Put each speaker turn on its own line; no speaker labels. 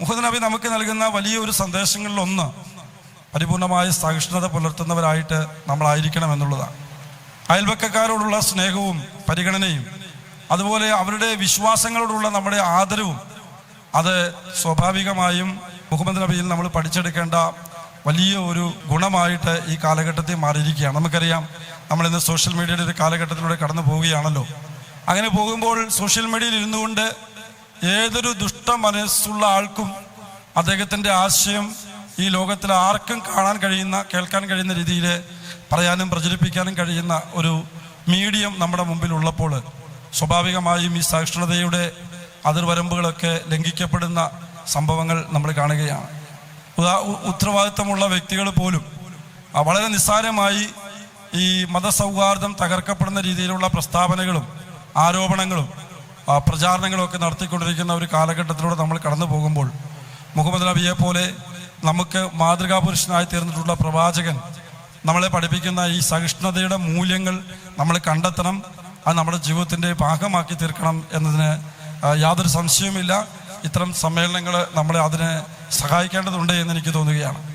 മുഹമ്മദ് നബി നമുക്ക് നൽകുന്ന വലിയൊരു സന്ദേശങ്ങളിലൊന്ന് പരിപൂർണമായ സഹിഷ്ണുത പുലർത്തുന്നവരായിട്ട് നമ്മളായിരിക്കണം എന്നുള്ളതാണ്. അയൽവക്കക്കാരോടുള്ള സ്നേഹവും പരിഗണനയും അതുപോലെ അവരുടെ വിശ്വാസങ്ങളോടുള്ള നമ്മുടെ ആദരവും അത് സ്വാഭാവികമായും മുഹമ്മദ് നബിയിൽ നമ്മൾ പഠിച്ചെടുക്കേണ്ട വലിയ ഒരു ഗുണമായിട്ട് ഈ കാലഘട്ടത്തിൽ മാറിയിരിക്കുകയാണ്. നമുക്കറിയാം നമ്മളിന്ന് സോഷ്യൽ മീഡിയയുടെ ഒരു കാലഘട്ടത്തിലൂടെ കടന്നു പോവുകയാണല്ലോ. അങ്ങനെ പോകുമ്പോൾ സോഷ്യൽ മീഡിയയിൽ ഇരുന്നുകൊണ്ട് ഏതൊരു ദുഷ്ട മനസ്സുള്ള ആൾക്കും അദ്ദേഹത്തിന്റെ ആശയം ഈ ലോകത്തിൽ ആർക്കും കാണാൻ കഴിയുന്ന കേൾക്കാൻ കഴിയുന്ന രീതിയിൽ പറയാനും പ്രചരിപ്പിക്കാനും കഴിയുന്ന ഒരു മീഡിയം നമ്മുടെ മുമ്പിൽ ഉള്ളപ്പോൾ സ്വാഭാവികമായും ഈ സഹിഷ്ണുതയുടെ അതിർവരമ്പുകളൊക്കെ ലംഘിക്കപ്പെടുന്ന സംഭവങ്ങൾ നമ്മൾ കാണുകയാണ്. ഉദാ- ഉത്തരവാദിത്തമുള്ള വ്യക്തികൾ പോലും വളരെ നിസ്സാരമായി ഈ മതസൗഹാർദ്ദം തകർക്കപ്പെടുന്ന രീതിയിലുള്ള പ്രസ്താവനകളും ആരോപണങ്ങളും ആ, പ്രചാരണങ്ങളും ഒക്കെ നടത്തിക്കൊണ്ടിരിക്കുന്ന ഒരു കാലഘട്ടത്തിലൂടെ നമ്മൾ കടന്നു പോകുമ്പോൾ മുഹമ്മദ് നബിയെ പോലെ നമുക്ക് മാതൃകാപുരുഷനായി തീർന്നിട്ടുള്ള പ്രവാചകൻ നമ്മളെ പഠിപ്പിക്കുന്ന ഈ സഹിഷ്ണുതയുടെ മൂല്യങ്ങൾ നമ്മൾ കണ്ടെത്തണം. അത് നമ്മുടെ ജീവിതത്തിന്റെ ഭാഗമാക്കി തീർക്കണം എന്നതിന് യാതൊരു സംശയവുമില്ല. ഇത്തരം സമ്മേളനങ്ങൾ നമ്മളെ അതിനെ സഹായിക്കേണ്ടതുണ്ട് എന്ന് എനിക്ക് തോന്നുകയാണ്.